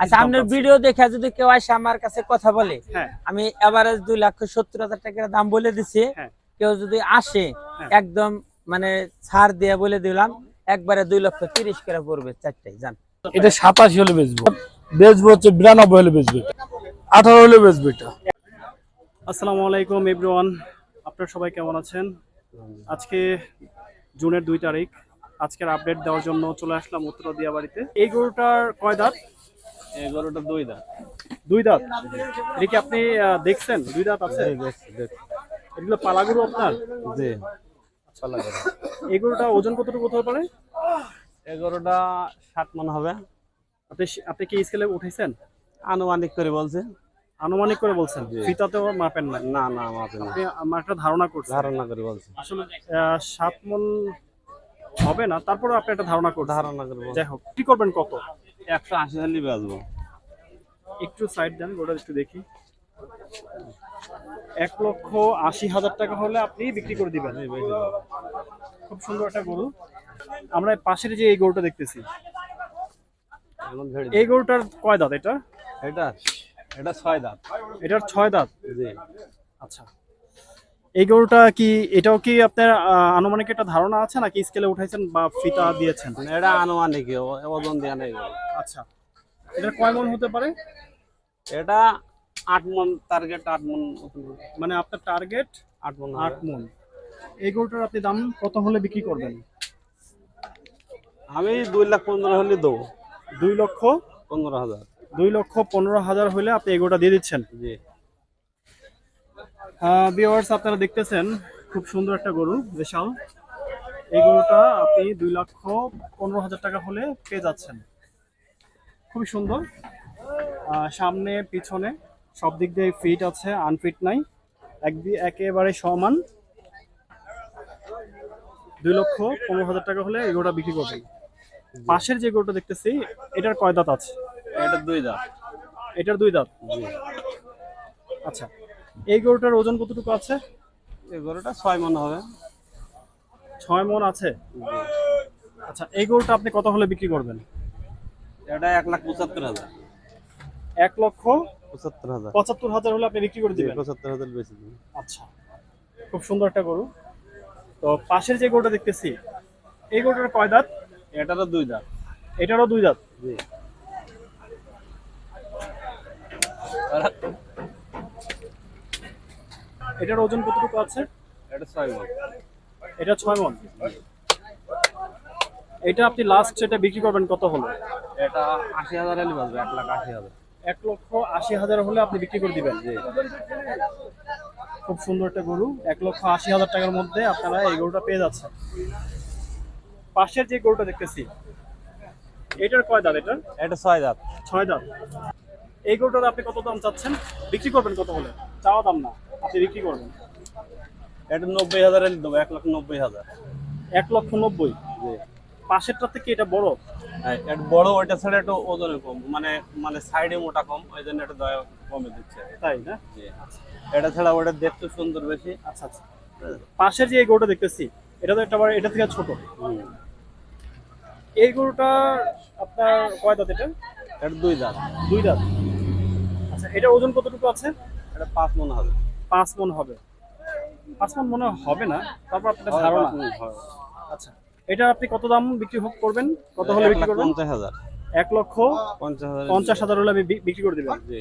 আচ্ছা আপনার ভিডিও দেখে যদি কেউ আসে আমার কাছে কথা বলে হ্যাঁ। আমি এভারেজ দুই লক্ষ সত্তর হাজার টাকার দাম বলে দিছি। হ্যাঁ। কেউ যদি আসে হ্যাঁ। একদম মানে ছাড় দিয়ে বলে দিলাম একবারে দুই লক্ষ তিরিশ করে পড়বে চারটাই জান এটা সাতাশি হলে বেচবো। বেচবো হচ্ছে বিরানব্বই হলে বেচবো আঠারো হলে বেচবো এটা। আসসালামু আলাইকুম এভরিওয়ান আপনারা সবাই কেমন আছেন? আজকে জুনের দুই তারিখ। আজকের আপডেট দেওয়ার জন্য চলে আসলাম উত্তরা দিয়া বাড়িতে। এই গরুটার কয় দাঁত? এই গরুটা দুই দাঁত। দুই দাঁত? এটা কি আপনি দেখছেন? দুই দাঁত আছে? এগুলো পালা গরু আপনার? জি। এই গরুটা ওজন কতটুকু হতে পারে? এই গরুটা ষাট মন হবে। আপনি আপনি কি স্কেলে উঠেছেন? আনুমানিক করে বলছে। আনুমানিক করে বলছেন। ফিতাতেও মাপেন না? না না মাপে না। আপনি আমার একটা ধারণা করছেন। ধারণা করে বলছে। আসলে সাত মন হবে না তারপরে আপনি একটা ধারণা করছেন। ধারণা করে যাই হোক কি করবেন কত? একশো আশি হলে বেচবো। একটু সাইড দেন ওটা একটু দেখি। এক লক্ষ আশি হাজার টাকা হলে আপনি বিক্রি করে দিবেন। খুব সুন্দর একটা গরু। আমরা পাশের যে এই গরুটা দেখতেছি এই গরুটার কয় দাঁত এটা? এটা এটা ছয় দাঁত। এটার ছয় দাঁত? জি। আচ্ছা। এই গরুটা কি এটাও কি আপনার আনুমানিক একটা ধারণা আছে নাকি স্কেলে উঠাইছেন বা ফিতা দিয়েছেন? এটা আনুমানিক ওজন দেওয়া নেই। আচ্ছা। এটা কয় মন হতে পারে? এটা আট মন টার্গেট আট মন মানে আপনার টার্গেট আট মন আট। মন। এই গরুটার আপনি দাম কত হলে বিক্রি করবেন? আমি দুই লাখ পনেরো হলে দেবো। দুই লক্ষ পনেরো হাজার। দুই লক্ষ পনেরো হাজার হলে আপনি এই গরুটা দিয়ে দিচ্ছেন? জি। ভিওয়ার্স আপনারা দেখতেছেন খুব সুন্দর একটা গরু বিশাল। এই গরুটা আপনি দুই লক্ষ পনেরো হাজার টাকা হলে পেয়ে যাচ্ছেন। খুবই সুন্দর। সামনে পিছনে সব দিক দিয়ে ফিট আছে আনফিট নাই। এক একেবারে সমান। দুই লক্ষ পনেরো হাজার টাকা হলে এই গরুটা বিক্রি করবেন। পাশের যে গরুটা দেখতেছি এটার কয় দাঁত আছে? এটার দুই দাঁত। এটার দুই দাঁত? আচ্ছা। এই গরুটার ওজন কতটুকু আছে? এই গরুটা ছয় মন হবে। ছয় মন আছে? আচ্ছা এই গরুটা আপনি কত হলে বিক্রি করবেন? এটা এক লাখ পঁচাত্তর হাজার। এক লক্ষ পঁচাত্তর হাজার। পঁচাত্তর হাজার হলে আপনি বিক্রি করে দিবেন? পঁচাত্তর হাজার বেশি দিন আচ্ছা খুব সুন্দর একটা গরু। তো পাশের যে গরুটা দেখতেছি এই গরুটার কয় দাঁত? এটারও দুই দাঁত। এটারও দুই দাঁত? জি। এটার ওজন কতটুকু আছে? এটা ছয় মন। এটা ছয় মন। এটা আপনি লাস্ট সেটা বিক্রি করবেন কত হলো? এটা আশি হাজার হলে বাজবে এক লাখ আশি হাজার। এক লক্ষ আশি হাজার হলে আপনি বিক্রি করে দিবেন। যে খুব সুন্দর একটা গরু। এক লক্ষ আশি হাজার টাকার মধ্যে আপনারা এই গরুটা পেয়ে যাচ্ছেন। পাশের যে গরুটা দেখতেছি এটার কয় দাঁত এটা এটা ছয় দাঁত। ছয় দাঁত। এই গরুটার আপনি কত দাম চাচ্ছেন? বিক্রি করবেন কত হলে? চাওয়া দাম না। আপনি বিক্রি করবেন? এটা নব্বই হাজার দেবো এক লাখ নব্বই হাজার। এক লক্ষ নব্বই? জি। পাশেরটা থেকে এটা বড়? হ্যাঁ, এটা বড় ওইটা ছাড়া একটু ওজনে কম। মানে মানে সাইডে মোটা কম ওই জন্য এটা দয়া কমে দিচ্ছে। তাই না? জি। এটা ছাড়া ওটা দেখতে সুন্দর বেশি। আচ্ছা আচ্ছা। পাশের যে এই গরুটা দেখতেছি এটা তো একটা আবার এটা থেকে ছোট। এই গরুটা আপনার কয় দাঁত এটা? এটা দুই দাঁত। দুই দাঁত। আচ্ছা এটা ওজন কতটুকু আছে? এটা পাঁচ মন হবে। পাঁচ মন হবে। পাঁচ মন মনে হবে না তারপর আপনার ধারণা। আচ্ছা এটা আপনি কত দাম বিক্রি করবেন? কত হলে বিক্রি করবেন? পঞ্চাশ হাজার। এক লক্ষ পঞ্চাশ হাজার হলে আমি বিক্রি করে দিবেন। জি।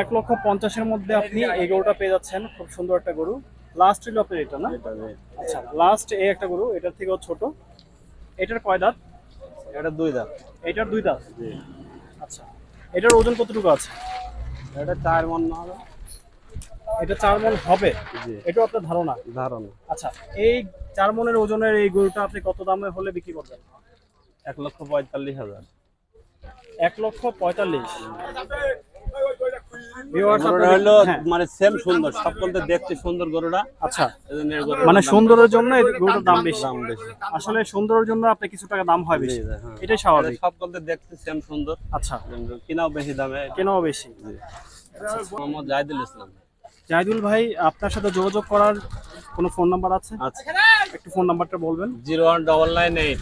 এক লক্ষ পঞ্চাশের মধ্যে আপনি এই গরুটা পেয়ে যাচ্ছেন খুব সুন্দর একটা গরু। লাস্ট হলো আপনার এটা না? আচ্ছা লাস্ট এই একটা গরু এটার থেকেও ছোট। এটার কয় দাঁত? এটা দুই দাঁত। এটার দুই দাঁত? আচ্ছা এটার ওজন কতটুকু আছে? এটা চার মন না হবে। এটা চার মন হবে? জি। এটাও আপনার ধারণা? ধারণা। আচ্ছা এই চার মনের ওজনের এই গরুটা আপনি কত দামে হলে বিক্রি করবেন? এক লক্ষ পঁয়তাল্লিশ হাজার। এক লক্ষ পঁয়তাল্লিশ। মানে সেম সুন্দর সব দেখতে সুন্দর গরুটা। আচ্ছা। মানে সুন্দরের জন্য গরুটার দাম বেশি। দাম বেশি। আসলে সুন্দরের জন্য আপনি কিছু টাকা দাম হয় বেশি। হ্যাঁ। এটাই স্বাভাবিক। সব দেখতে সেম সুন্দর। আচ্ছা। কিনাও বেশি দামে। কেনাও বেশি। মোহাম্মদ জাহিদুল ইসলাম। জাহিদুল ভাই আপনার সাথে যোগাযোগ করার কোনো ফোন নাম্বার আছে? আচ্ছা। একটু ফোন নাম্বারটা বলবেন। Zero one double nine eight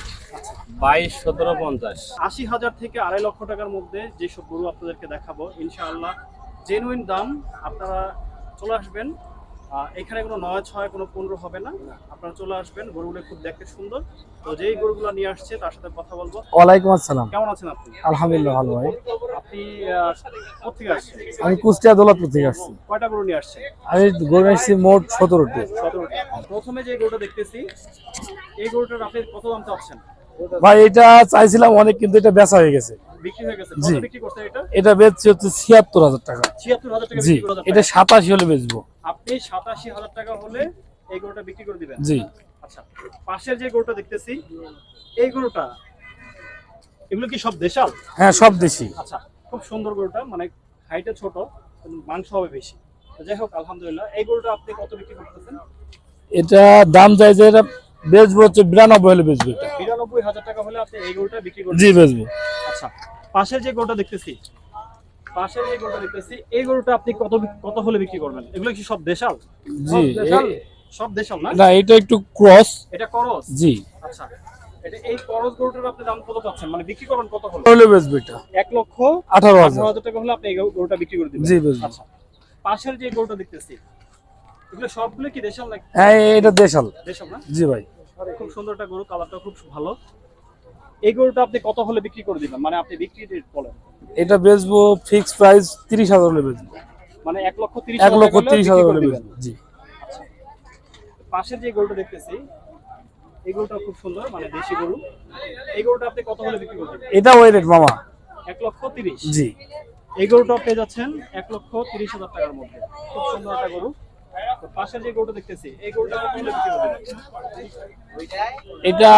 বাইশ সতেরো পঞ্চাশ। আশি হাজার থেকে আড়াই লক্ষ টাকার মধ্যে যেসব গরু আপনাদেরকে দেখাবো ইনশাআল্লাহ জেনুইন দাম আপনারা চলে আসবেন। এখানে কোনো নয় ছয় কোনো পনেরো হবে না। আপনারা চলে আসবেন গরুগুলো খুব দেখতে সুন্দর। তো যেই গরুগুলো নিয়ে আসছে তার সাথে কথা বলব। ওয়ালাইকুম আসসালাম। কেমন আছেন আপনি? আলহামদুলিল্লাহ ভালো ভাই। আপনি কোথেকে আসছেন? আমি কুষ্টিয়া দৌলতপুর থেকে আসছি। কয়টা গরু নিয়ে আসছেন? আমি গরু আসছি মোট সতেরোটি। সতেরোটা। প্রথমে যে গরুটা দেখতেছি এই গরুটার আপনি কত দাম চাচ্ছেন? ভাই এটা চাইছিলাম অনেক কিন্তু এটা বেচা হয়ে গেছে। এটা? বেচছি হচ্ছে ছিয়াত্তর হাজার টাকা। ছিয়াত্তর হাজার টাকা জি এটা সাতাশি হলে বেচবো। আপনি সাতাশি হাজার টাকা হলে এই গরুটা বিক্রি করে দিবেন। জি। আচ্ছা পাশের যে গরুটা দেখতেছি এই গরুটা এগুলো কি সব দেশাল? হ্যাঁ সব দেশি। আচ্ছা খুব সুন্দর গরুটা মানে হাইটে ছোট মাংস হবে বেশি। যাই হোক আলহামদুলিল্লাহ এই গরুটা আপনি কত বিক্রি করতেছেন? এটা দাম যায় যে এটা বেচবো হচ্ছে বিরানব্বই হলে বেচবো এটা। বিরানব্বই হাজার টাকা হলে আপনি এই গরুটা বিক্রি করবেন। জি বেচবো। আচ্ছা পাশের যে গরুটা দেখতেছি পাশের যে গরুটা দেখতেছি এই গরুটা আপনি কত কত হলে বিক্রি করবেন? এগুলো কি সব দেশাল? জি সব দেশাল? না? না এটা একটু ক্রস। এটা করস? জি। আচ্ছা এটা এই করস গরুটার আপনি দাম কত পাচ্ছেন মানে বিক্রি করবেন কত হলে? বেচবো এটা। লক্ষ টাকা হলে আপনি এই গরুটা বিক্রি করে দিবেন। জি বেচবো। আচ্ছা পাশের যে গরুটা দেখতেছি এগুলো সবগুলো কি দেশাল নাকি? হ্যাঁ এটা দেশাল। দেশাল না? জি ভাই। খুব সুন্দর একটা গরু কালারটা খুব ভালো। এই গরুটা আপনি কত হলে বিক্রি করে দিবেন? মানে আপনি বিক্রি রেট বলেন। এটা বেচবো ফিক্স প্রাইস তিরিশ হাজার হলে বেচবো। মানে এক লক্ষ তিরিশ এক লক্ষ টাকা হলে তিরিশ বিক্রি হাজার করে হলে বেচবো জি পাশের যে গরুটা দেখতেছি এই গরুটা খুব সুন্দর মানে দেশি গরু। এই গরুটা আপনি কত হলে বিক্রি করবেন এটা ওই রেট মামা। এক লক্ষ তিরিশ। জি। এই গরুটা পেয়ে যাচ্ছেন এক লক্ষ তিরিশ হাজার টাকার মধ্যে। খুব সুন্দর একটা গরু। তো পাশের যে গরুটা দেখতেছি এই গরুটা কত হলে বিক্রি করবেন এটা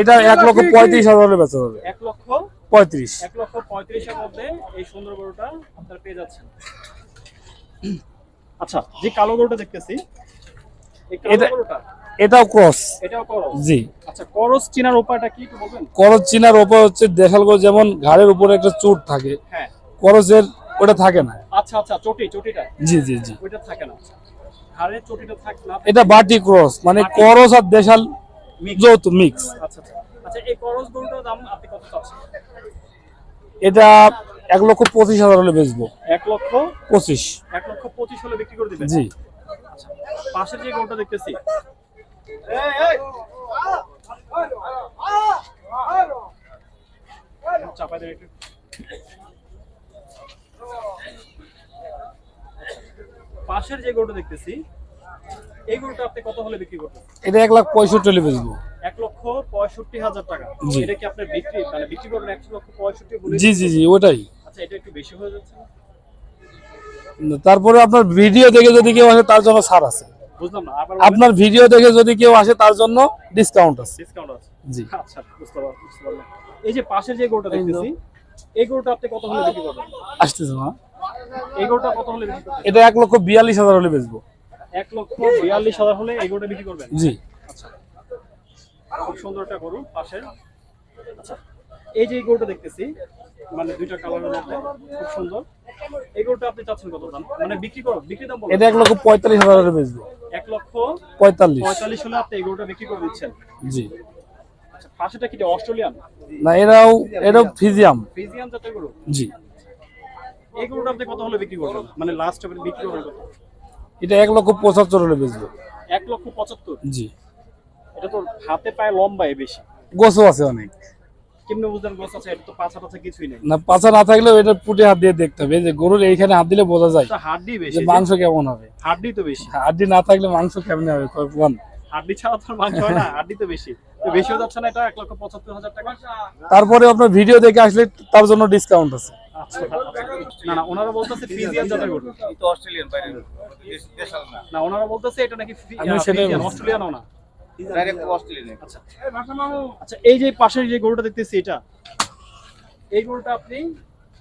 এটা এক লক্ষ পঁয়ত্রিশ হাজার বেচা যাবে এক লক্ষ পঁয়ত্রিশ। এক লক্ষ পঁয়ত্রিশের মধ্যে এই সুন্দর গরুটা আপনারা পেয়ে যাচ্ছেন। আচ্ছা যে কালো গরুটা দেখতেছি এটা- গরুটা এটাও ক্রস। এটাও করস? জি। আচ্ছা করস চিনার উপায়টা কি একটু বলবেন? করজ চিনার ওপর হচ্ছে দেশাল যেমন ঘাড়ের উপরে একটা চুট থাকে হ্যাঁ। করজের ওটা থাকে না। আচ্ছা আচ্ছা চটি চটিটা? জি জি জি। ওইটা থাকে না। ঘাড়ের চটিটা থাকে না এটা বাটি ক্রস মানে করজ আর দেশাল। যৌথ মিক্স। আচ্ছা আচ্ছা। আচ্ছা এই করস গরুটার দাম আপনি কত চাচ্ছেন? এটা এক লক্ষ পঁচিশ হাজার হলে বেচবো। এক লক্ষ পঁচিশ। এক লক্ষ পঁচিশ হলে বিক্রি করে দিবেন? জি। আচ্ছা পাশের যে গরুটা দেখতেছি। চাপাই দেন একটু। পাশের যে গরুটা দেখতেছি এই গরুটা আপনি কত হলে বিক্রি করবেন এটা এক লাখ পঁয়ষট্টি হলে বেচবো। এক লক্ষ পঁয়ষট্টি হাজার টাকা। জি। এটা কি আপনার বিক্রি? মানে বিক্রি করবেন এক লক্ষ পঁয়ষট্টি জি জি জি ওটাই। আচ্ছা এটা একটু বেশি হয়ে যাচ্ছে তারপরে আপনার ভিডিও দেখে যদি কেউ আসে তার জন্য ছাড় আছে। বুঝলাম না আপনার ভিডিও দেখে যদি কেউ আসে তার জন্য ডিসকাউন্ট আছে। ডিসকাউন্ট আছে। জি। আচ্ছা বুঝতে পারলাম বুঝতে পারলাম। এই যে পাশের যে গরুটা দেখতেছি এই গরুটা আপনি কত হলে বিক্রি করবেন? আসতেছে না। এই গরুটা কত হলে বিক্রি করবেন? এটা এক লক্ষ বিয়াল্লিশ হাজার হলে বেচবো। এক লক্ষ বিয়াল্লিশ হাজার হলে এই গরুটা বিক্রি করবেন? জি। আচ্ছা। খুব সুন্দর একটা গরু পাশে আচ্ছা এই যে এই গরুটা দেখতেছি মানে দুইটা কালারের মধ্যে খুব সুন্দর। এই গরুটা আপনি চাচ্ছেন কত দাম? মানে বিক্রি করো বিক্রি দাম বলো। এটা এক লক্ষ পঁয়তাল্লিশ হাজার হলে বেচবো। এক লক্ষ পঁয়তাল্লিশ। পঁয়তাল্লিশ হলে আপনি এই গরুটা বিক্রি করে দিচ্ছেন? জি। আচ্ছা পাশেটা কি অস্ট্রেলিয়ান? না এরাও এরাও ফিজিয়াম। ফ্রিজিয়ান জাতের গরু? জি। এই গরুটা আপনি কত হলে বিক্রি করবেন? মানে লাস্ট বিক্রি করবেন কত? এটা এক লক্ষ পঁচাত্তর হলে বেচবো। এক লক্ষ পঁচাত্তর? জি। এটা তো হাতে পায়ে লম্বায় বেশি। গোছও আছে অনেক। কেমনে বুঝলেন গোছ আছে? এটা তো পাছা টাছা কিছুই নেই। না পাছা না থাকলেও এটা পুটে হাত দিয়ে দেখতে হবে। যে গরুর এইখানে হাত দিলে বোঝা যায় হাড্ডি বেশি। মাংস কেমন হবে। হাড্ডি তো বেশি। হাড্ডি না থাকলে মাংস কেমন হবে? কয় হাড্ডি ছাড়া তো মাংস হয় না হাড্ডি তো বেশি। তো বেশি যাচ্ছে না এটা এক লক্ষ পঁচাত্তর হাজার টাকা। তারপরে আপনার ভিডিও দেখে আসলে তার জন্য ডিসকাউন্ট আছে। না না ওনারা বলতেছে ফ্রিজিয়ান জাতের গরু অস্ট্রেলিয়ান বাইরে দেশাল না না ওনারা বলতেছে এটা নাকি বলছি। অস্ট্রেলিয়ানও না। Direct Australian. আচ্ছা। আচ্ছা এই যে পাশের যে গরুটা দেখতেছি এটা এই গরুটা আপনি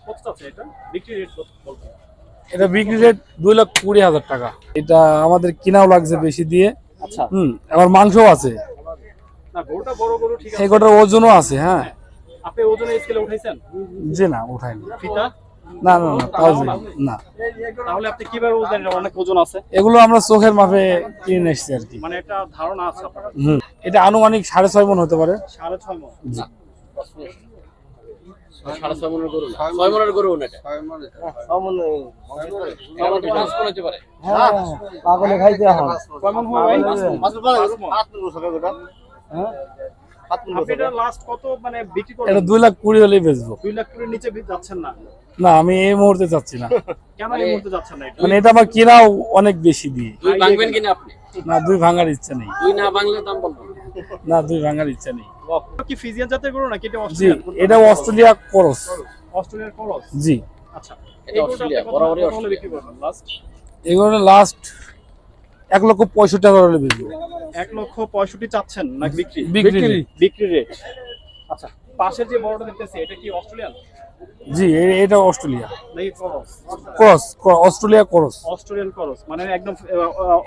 কত আছে এটা? বিক্রি রেট কত বলবেন? এটা বিক্রি রেট দুই লাখ কুড়ি হাজার টাকা। এটা আমাদের কিনাও লাগছে বেশি দিয়ে। আচ্ছা। হুম আবার মাংসও আছে। না গরুটা বড় গরু ঠিক আছে। এই কটার ওজনও আছে হ্যাঁ। আপনি ওজনে স্কেলে উঠাইছেন? জি না উঠাইনি। ফিতা? না না না তাও না? তাহলে আপনি কীভাবে বুঝলেন এটা অনেক ওজন আছে? এগুলো আমরা চোখের মাপে কিনে এসেছি আর কি। মানে একটা ধারণা আছে আপনার? হুম। এটা আনুমানিক সাড়ে ছয় মন হতে পারে। সাড়ে ছয় মন? পাগলে খাইতে হয়? মন ভাই? আপনি এটা লাস্ট কত বিক্রি এটা করবেন দুই লাখ কুড়ি হলেই বেচবো। দুই লাখ নিচে যাচ্ছেন না? না আমি এই মুহূর্তে চাচ্ছি না। কেন এই মুহূর্তে যাচ্ছেন না মানে এটা আমার কেনাও অনেক বেশি দিয়ে। দুই ভাঙবেন কিনা আপনি? না দুই ভাঙার ইচ্ছা নেই। দুই না ভাঙলে দাম না। দুই ভাঙার ইচ্ছা নেই। কি ফিজিয়ান জাতের গরু নাকি এটা জি এটা অস্ট্রেলিয়া করস। অস্ট্রেলিয়ার করস? জি। আচ্ছা। এটা অস্ট্রেলিয়া, বরাবরই এগুলো লাস্ট এক লক্ষ পঁয়ষট্টি হাজার হলে বেচবো এক লক্ষ পঁয়ষট্টি চাচ্ছেন না বিক্রি? বিক্রি বিক্রি রেট আচ্ছা পাশের যে বড়টা দেখতেছি এটা কি অস্ট্রেলিয়ান? জি এটা Australia. Cross Australia cross Australian cross মানে একদম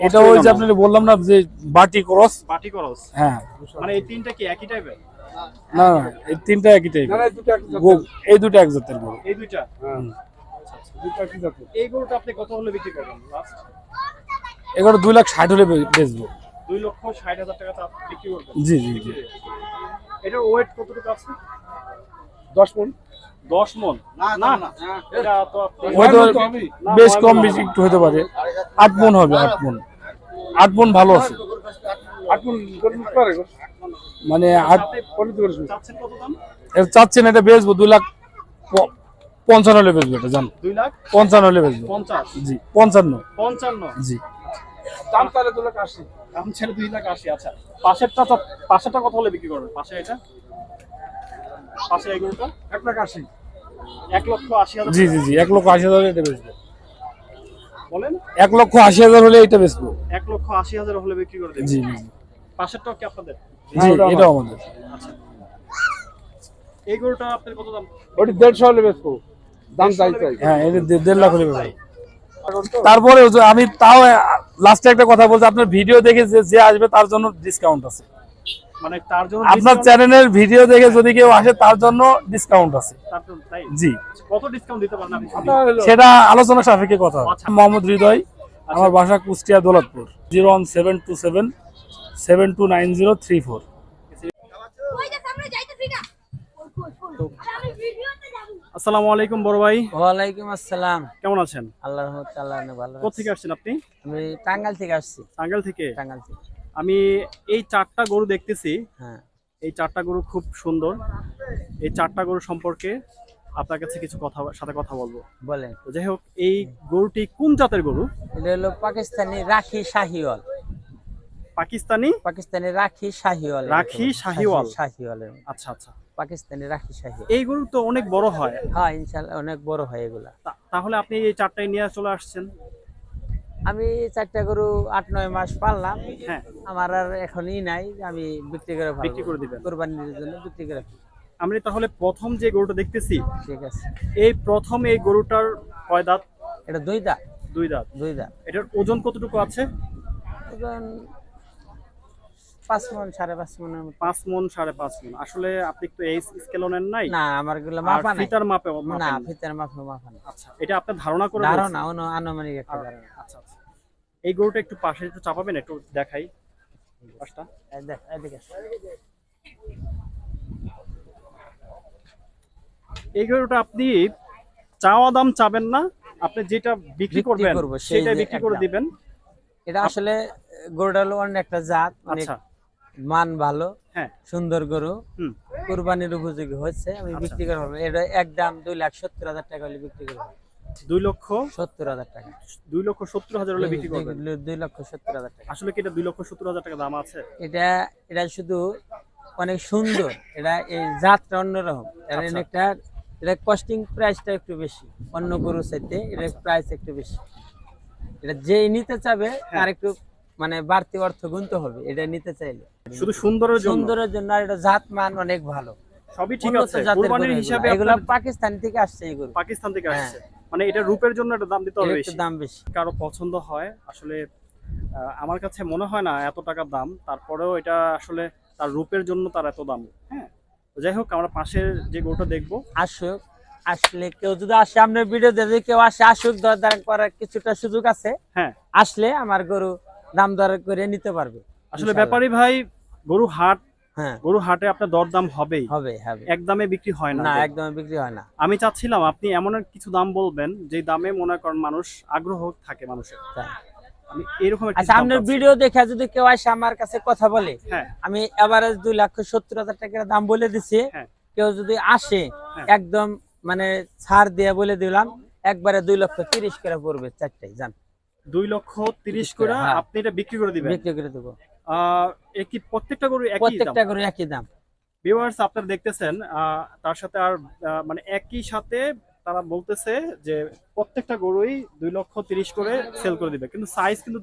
এটা ওই যে আপনার বললাম না যে বাটি ক্রস বাটি করস হ্যাঁ। মানে এই তিনটা কি একই টাইপের না না এই তিনটা একই টাইপ এই দুটো এক জাতের গরু। এই দুইটা? হুম। এই গরুটা আপনি কত হলে বিক্রি করবেন? লাস্ট এগুলো দুই লাখ ষাট হলে বেচবো। দুই লক্ষ ষাট হাজার টাকা বিক্রি করবেন। জি জি জি। এটার ওয়েট কতটুকু আছে? দশ মন। দশ মন? না না এটা তো আপনি- হয়তো বেশ কম বেশি একটু হতে পারে। আট মন হবে আট মন। আট মন ভালো আছে। মানে আট চাচ্ছেন কত দাম? এর চাচ্ছেন এটা বেচবো দুই লাখ পঞ্চান্ন হলে বেচবো এটা জানো। দুই লাখ? পঞ্চান্ন হলে বেচবো। পঞ্চাশ। জি পঞ্চান্ন। পঞ্চান্ন। জি। দাম তাহলে দু লাখ আশি। দাম ছেড়ে দুই লাখ আশি আচ্ছা। পাশেরটা তো- পাশেরটা কত হলে বিক্রি করবেন? পাশে এটা? পাশে এগুলোটা এক লাখ আশি। এক লক্ষ আশি হাজার জি জি জি এক লক্ষ আশি হাজার হলে এটা বেচবো। বলেন। এক লক্ষ আশি হাজার হলে এটা বেচবো। এক লক্ষ আশি হাজার হলে বিক্রি করে দেবেন। জি জি। পাশেরটাও কি আপনাদের? জি এটাও আমাদের। এই গরুটা আপনার কত দাম? ওটি দেড়শো হলে বেচবো। দাম চাই চাই। হ্যাঁ এটা দেড় লাখ হলে বেচবো তারপরে আমি তাও লাস্টে একটা কথা বলছি আপনার ভিডিও দেখে যে যে আসবে তার জন্য ডিসকাউন্ট আছে। মানে তার জন্য আপনার চ্যানেলের ভিডিও দেখে যদি কেউ আসে তার জন্য ডিসকাউন্ট আছে। তার জন্য- তাই? জি। কত ডিসকাউন্ট দিতে পারেন আপনি? সেটা আলোচনা সাপেক্ষে কথা। হবে। আচ্ছা। মোহাম্মদ হৃদয় আমার বাসা Kushtia Daulatpur zero one seven two seven seven two nine zero three four ওই যে সামনে যাইতেছি না আমি ভিডিওতে যাব আসসালামু আলাইকুম বড় ভাই। ওয়ালাইকুম আসসালাম। কেমন আছেন? আল্লাহ রহমত আল্লাহ অনেক ভালো কোথা থেকে আসছেন আপনি? আমি টাঙ্গাল থেকে আসছি। টাঙ্গাইল থেকে? টাঙ্গাল থেকে। আমি এই চারটা গরু দেখতেছি। হ্যাঁ। এই চারটা গরু খুব সুন্দর। এই চারটা গরু সম্পর্কে আপনার কাছে কিছু কথা সাথে কথা বলব। বলেন। যাই হোক এই গরুটি কোন জাতের গরু? এটা হলো পাকিস্তানি রাখি শাহিওয়াল। পাকিস্তানি? পাকিস্তানি রাখি শাহিওয়াল। রাখি শাহিওয়াল? শাহিওয়ালের আচ্ছা আচ্ছা। পাকিস্তানি রাখি শাহিওয়াল এই গরু তো অনেক বড় হয়। হ্যাঁ ইনশাল্লাহ অনেক বড় হয় এগুলা। তাহলে আপনি এই চারটাই নিয়ে চলে আসছেন? আমি চারটা গরু আট নয় মাস পাললাম। হ্যাঁ। আমার আর এখনই নাই আমি বিক্রি করে বিক্রি করে দিবেন। কোরবানির জন্য বিক্রি করে। আমি তাহলে প্রথম যে গরুটা দেখতেছি ঠিক আছে। এই প্রথম এই গরুটার কয় দাঁত? এটা দুই দাঁত। দুই দাঁত। দুই দাঁত। এটার ওজন কতটুকু আছে? ওজন পাঁচ মন সাড়ে পাঁচ মনের মতো। পাঁচ মন সাড়ে পাঁচ মন। আসলে আপনি তো এই স্কেল নেন নাই? না আমারগুলো মাপা নাই। ফিটার মাপে না ফিতার মাপা মাপা নাই। আচ্ছা এটা আপনার ধারণা করে ধারণা আনুমানিক একটা ধারণা। আচ্ছা আচ্ছা। এই গরুটা একটু পাশে একটু চাপাবেন একটু দেখাই। পাশটা। এই দেখ, এদিকে। এই গরুটা আপনি চাওয়া দাম চাবেন না আপনি যেটা বিক্রি করবেন সেটা বিক্রি করে দিবেন। এটা আসলে গরুটা হলো অন্য একটা জাত অনেক আচ্ছা। মান ভালো হ্যাঁ। সুন্দর গরু কুরবানির উপযোগী হচ্ছে আমি আচ্ছা। বিক্রি করে এটা একদম দুই লাখ সত্তর হাজার টাকা হলে বিক্রি করব। দুই লক্ষ সত্তর হাজার টাকা। দুই লক্ষ সত্তর হাজার হলে বিক্রি করবেন? দুই- লক্ষ সত্তর হাজার টাকা। আসলে কি এটা দুই লক্ষ সত্তর হাজার টাকা দাম আছে? এটা এটা শুধু অনেক সুন্দর। এটা এই জাতটা অন্যরকম। এটা আচ্ছা। একটা এটা কস্টিং প্রাইসটা একটু বেশি। অন্য গরুর চাইতে এটা প্রাইস একটু বেশি। এটা যে নিতে চাবে হ্যাঁ। তার একটু মানে বাড়তি অর্থ গুনতে হবে এটা নিতে চাইলে। শুধু সুন্দরের জন্য? সুন্দরের জন্য আর এটা জাত মান অনেক ভালো। সবই ঠিক আছে কুরবানির হিসাবে এগুলো। এগুলো পাকিস্তান থেকে আসছে এই গরু। পাকিস্তান থেকে হ্যাঁ। আসছে। মানে এটা রূপের জন্য একটা দাম দিতে হবে বেশি। দাম বেশি। কারও পছন্দ হয় আসলে আমার কাছে মনে হয় না এত টাকা দাম। তারপরেও এটা আসলে তার রূপের জন্য তার এত দাম। হ্যাঁ। তো যাই হোক আমরা পাশের যে গরুটা দেখব। আসুক আসলে কেউ যদি আসে আপনার ভিডিও যদি কেউ আসে আসুক দরদার করার কিছুটা সুযোগ আছে। হ্যাঁ। আসলে আমার গরু দাম দর করে নিতে পারবে। আসলে ব্যাপারী ভাই গরু হাট হ্যাঁ। গরু হাটে আপনার দরদাম হবেই। হবে হবে। একদমে বিক্রি হয় না। না একদম বিক্রি হয় না। আমি চাচ্ছিলাম আপনি এমন কিছু দাম বলবেন যে দামে মনে করেন মানুষ আগ্রহ থাকে মানুষের। আমি এরকম আচ্ছা আপনার ভিডিও দেখে যদি কেউ আসে আমার কাছে কথা বলে হ্যাঁ। আমি এভারেজ দুই লক্ষ সত্তর হাজার টাকার দাম বলে দিছি। হ্যাঁ। কেউ যদি আসে। একদম মানে ছাড় দিয়ে বলে দিলাম একবারে দুই লক্ষ তিরিশ করে পড়বে চারটাই জান। দুই লক্ষ তিরিশ করে হ্যাঁ। আপনি এটা বিক্রি করে দিবেন। বিক্রি করে দেবো। আহ এ প্রত্যেকটা গরু একই প্রত্যেকটা একই দাম। ভিউয়ার্স আপনারা দেখতেছেন তার সাথে আর মানে একই সাথে তারা বলতেছে যে প্রত্যেকটা গরুই দুই লক্ষ তিরিশ করে সেল করে দিবে। কিন্তু সাইজ কিন্তু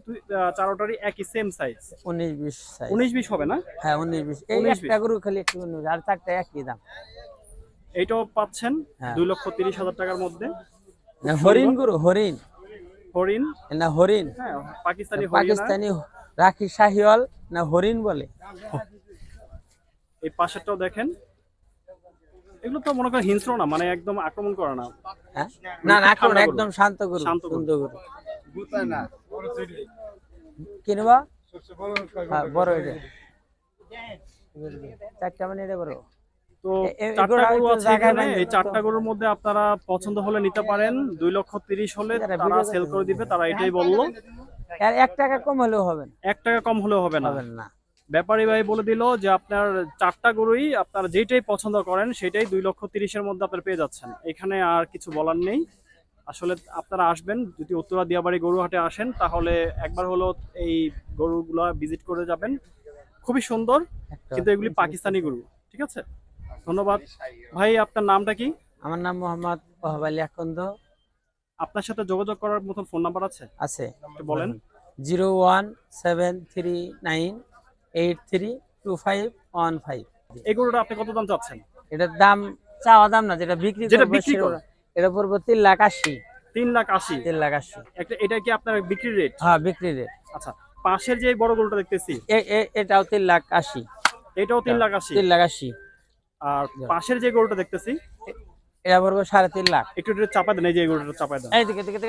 চারোটারই একই সেম সাইজ উনিশ বিশ উনিশ বিশ হবে না? হ্যাঁ উনিশ বিশ। এই একটা গরু খালি একটু আর চারটা একই দাম। এইটাও পাচ্ছেন হ্যাঁ। দুই লক্ষ তিরিশ হাজার টাকার মধ্যে। হরিণ গরু হরিণ। হরিণ? না হরিণ। হ্যাঁ পাকিস্তানি পাকিস্তানি রাখি শাহিওয়াল না হরিণ বলে। এই পাশেরটাও দেখেন। এগুলো তো মনে করেন হিংস্র না মানে একদম আক্রমণ করে না। হ্যাঁ? না না গরু। একদম শান্ত গরু শান্ত গরু। সুন্দর গরু কিনবা হ্যাঁ বড় এটা চারটা মানে এটা বড়। তো চারটা গরু আছে এখানে। এই চারটা গরুর মধ্যে আপনারা পছন্দ হলে নিতে পারেন। দুই লক্ষ তিরিশ হলে তারা সেল করে দিবে তারা এটাই বলল। এক টাকা কম হলেও হবে এক টাকা কম হলেও হবে না। ব্যাপারী ভাই বলে দিল যে আপনার চারটা গরুই আপনার যেটাই পছন্দ করেন সেটাই দুই লক্ষ তিরিশের মধ্যে আপনার পেয়ে যাচ্ছেন। এখানে আর কিছু বলার নেই। আসলে আপনারা আসবেন যদি উত্তরা দিয়াবাড়ি গরু হাটে আসেন তাহলে একবার হলো এই গরুগুলা ভিজিট করে যাবেন। খুবই সুন্দর কিন্তু এগুলি পাকিস্তানি গরু ঠিক আছে? ধন্যবাদ। ভাই আপনার নামটা কি? আমার নাম মোহাম্মদ ওহাব আলী আকন্দ। আপনার সাথে যোগাযোগ করার মতন ফোন নাম্বার আছে? আছে। বলেন। Zero one seven three nine eight three two five one five. এই গরুটা আপনি কত দাম চাচ্ছেন? এটার দাম চাওয়া দাম না যেটা বিক্রি যেটা বিক্রি করো। এটা পড়ব তিন লাখ আশি। তিন লাখ আশি? তিন লাখ আশি। একটা এটা কি আপনার বিক্রি রেট হ্যাঁ বিক্রি রেট আচ্ছা পাশের যে বড় গরুটা দেখতেছি। এটাও তিন লাখ আশি। এটাও তিন লাখ আশি? তিন লাখ আশি। আর পাশের যে গরুটা দেখতেছি এটা পড়ব সাড়ে তিন লাখ। একটু একটু চাপা দেন এই যে গরুটা চাপা দেন। দিকে দিকে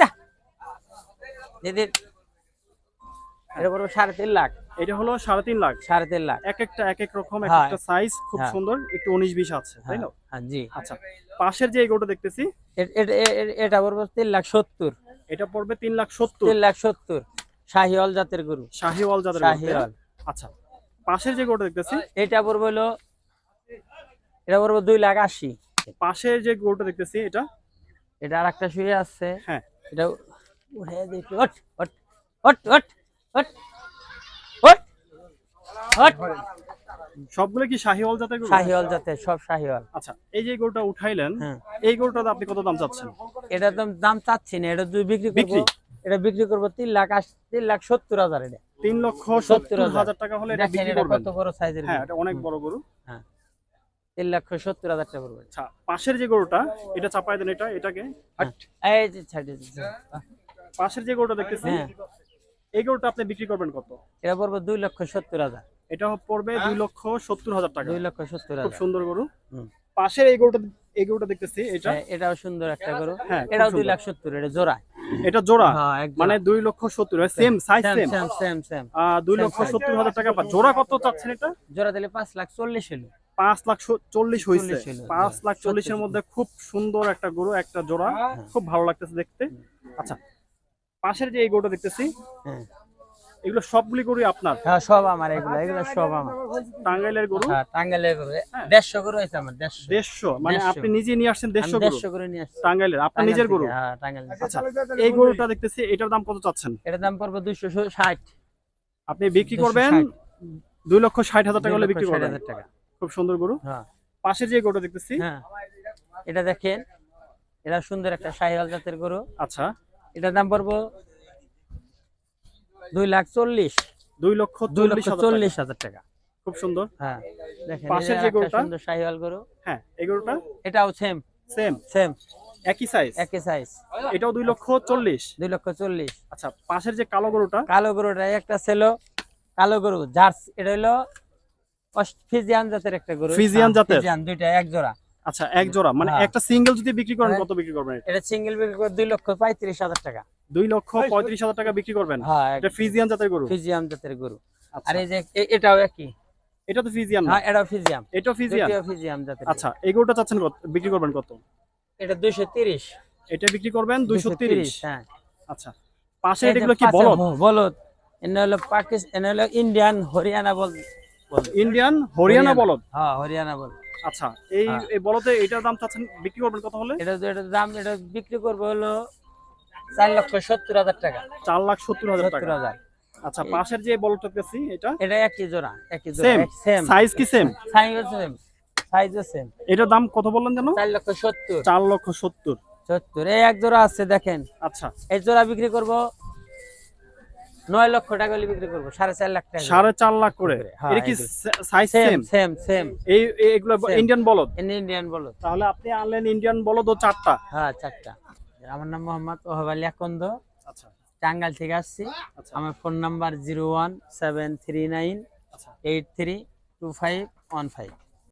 যা। দিদি এটা পড়ব সাড়ে তিন লাখ। এটা হলো সাড়ে তিন লাখ। সাড়ে তিন লাখ। এক একটা এক এক রকম এক হ্যাঁ। একটা সাইজ খুব হ্যাঁ। সুন্দর একটু উনিশ বিশ আছে তাই না? হ্যাঁ জি। আচ্ছা পাশের যে গরুটা দেখতেছি এটা পড়ব তিন লাখ সত্তর। এটা পড়বে তিন লাখ সত্তর। তিন লাখ সত্তর। শাহিওয়াল জাতের গরু। শাহিওয়াল মধ্যে। শাহিওয়াল। আচ্ছা পাশের যে গরুটা দেখতেছি এটা পড়ব হলো এটা পড়ব দুই লাখ আশি। পাশের যে গরুটা দেখতেছি এটা? এটা আর একটা শুয়ে আছে। হ্যাঁ। এটা উঠে দেখি ওট ওট ওট ওট ওট ওট ওট সবগুলো কি শাহিওয়াল জাতের গরু? শাহিওয়াল জাতের সব শাহিওয়াল। আচ্ছা এই যে গরুটা উঠাইলেন হ্যাঁ। এই আপনি কত দাম চাচ্ছেন? এটা তো দাম চাচ্ছি না এটা যদি বিক্রি বিক্রি? এটা বিক্রি করব তিন লাখ আশি তিন লাখ সত্তর হাজার এটা। তিন লক্ষ সত্তর সত্তর হাজার। টাকা হলে এটা বিক্রি করবেন কত বড় সাইজের হ্যাঁ এটা অনেক বড় গরু। হ্যাঁ। তিন লক্ষ সত্তর হাজার টাকা পড়বে। আচ্ছা পাশের যে গরুটা এটা চাপাই দেন এটা এটাকে? হ্যাঁ। এই যে ছাড়িয়ে পাশের যে গরুটা দেখতেছি হ্যাঁ। এই গরুটা আপনি বিক্রি করবেন কত? এটা পড়বে দুই লক্ষ সত্তর হাজার। এটা পড়বে দুই লক্ষ সত্তর হাজার টাকা। দুই লক্ষ সত্তর হাজার। সুন্দর গরু। পাশের এই গরুটা এই গরুটা দেখতেছি এটা? হ্যাঁ, এটাও সুন্দর একটা গরু। হ্যাঁ, এটাও দুই লাখ সত্তর এটা জোড়া। এটা জোড়া? হ্যাঁ এক মানে দুই লক্ষ সত্তর same size same same same দুই লক্ষ সত্তর হাজার টাকা জোড়া কত চাচ্ছেন এটা? জোড়া দিলে পাঁচ লাখ চল্লিশ হলো। পাঁচ লাখ চল্লিশ হয়েছে পাঁচ হ্যাঁ, লাখ চল্লিশের 40 মধ্যে খুব সুন্দর একটা গরু একটা জোড়া খুব ভালো লাগতেছে দেখতে। আচ্ছা পাশের যে এই গরুটা দেখতেছি হ্যাঁ। এগুলো সবগুলি গরুই আপনার? হ্যাঁ সব আমার এগুলো এগুলো সব আমার। টাঙ্গাইলের গরু? হ্যাঁ টাঙ্গাইলের গরু। দেড়শো গরু হয়েছে আমার দেড়শো। দেড়শো মানে আপনি নিজে নিয়ে আসছেন আমি দেড়শো গরু? দেড়শো করে নিয়ে আসছি। টাঙ্গাইলের আপনার নিজের গরু? হ্যাঁ টাঙ্গাইল থেকে। আচ্ছা এই গরুটা দেখতেছি এটার দাম কত চাচ্ছেন? এটার দাম পড়বে দুইশো ষাট। আপনি বিক্রি করবেন দুই লক্ষ ষাট হাজার টাকা হলে বিক্রি করবেন। হাজার টাকা। খুব সুন্দর গরু। হ্যাঁ। পাশের যে গরুটা দেখতেছি। হ্যাঁ। এটা দেখেন এটা সুন্দর একটা শাহিওয়াল জাতের গরু। আচ্ছা। এটার দাম পড়ব দুই লাখ চল্লিশ। দুই লক্ষ দুই লক্ষ চল্লিশ হাজার টাকা। খুব সুন্দর। হ্যাঁ দেখেন পাশের যে গরুটা? সুন্দর শাহিওয়াল গরু। হ্যাঁ এই গরুটা? এটাও সেম সেম সেম একই সাইজ একই সাইজ এটাও দুই লক্ষ চল্লিশ? দুই লক্ষ চল্লিশ। আচ্ছা পাশের যে কালো গরুটা? কালো গরুটা একটা ছিল কালো গরু জার্স এটা হলো ফিজিয়ান জাতের একটা গরু। ফিজিয়ান হ্যাঁ, জাতের? ফিজিয়ান দুইটা এক জোড়া। আচ্ছা এক জোড়া। মানে হ্যাঁ। একটা সিঙ্গেল যদি বিক্রি করেন হ্যাঁ। কত বিক্রি করবেন এটা? এটা সিঙ্গেল বিক্রি করে দুই লক্ষ পঁয়ত্রিশ হাজার টাকা। দুই লক্ষ পঁয়ত্রিশ হাজার টাকা বিক্রি করবেন? হ্যাঁ এটা ফিজিয়ান জাতের গরু? ফিজিয়াম জাতের গরু। আচ্ছা। আর এই যে এটাও একই। এটা তো ফিজিয়ান না? হ্যাঁ এটাও ফিজিয়াম এটাও ফিজিয়ান? দ্বিতীয় ফিজিয়াম জাতের। আচ্ছা এই গরুটা চাচ্ছেন কত? বিক্রি করবেন কত? এটা দুইশো তিরিশ। এটা বিক্রি করবেন দুইশো তিরিশ? হ্যাঁ। আচ্ছা পাশে এগুলো কি বলদ? বলদ। এনে হলো পাকিস্তান এনে হলো ইন্ডিয়ান হরিয়ানা বল বলদ। ইন্ডিয়ান হরিয়ানা বলদ? হ্যাঁ হরিয়ানা বল আচ্ছা এই হ্যাঁ। এই বলদে এটার দাম চাচ্ছেন বিক্রি করবেন কত হলে? এটা এটার দাম এটা বিক্রি করব হলো চার লক্ষ সত্তর হাজার টাকা। চার লাখ সত্তর হাজার সত্তর টাকা হাজার। আচ্ছা পাশের যে বলদটা দেখছি এটা? এটা একই জোড়া একই জোড়া সেম সাইজ কি সেম সাইজও সেম সাইজও সেম এটার দাম কত বললেন যেন? চার লক্ষ সত্তর। চার লক্ষ সত্তর। সত্তর। এই এক জোড়া আছে দেখেন। আচ্ছা। এই জোড়া বিক্রি করব নয় লক্ষ টাকা হলে বিক্রি করব সাড়ে চার লাখ টাকা। সাড়ে চার লাখ করে? হ্যাঁ, এটা কি size same same same same এই এই- এগুলো ইন্ডিয়ান বলদ? ইন্ডিয়ান বলো তাহলে আপনি আনলেন ইন্ডিয়ান বলদ ও চারটা? হ্যাঁ চারটা। আমার নাম মোহাম্মদ ওহাব আলী আকন্দ। আচ্ছা। টাঙ্গাইল থেকে আসছি। আচ্ছা। আমার phone number zero one seven three nine আচ্ছা। Eight three two five one five.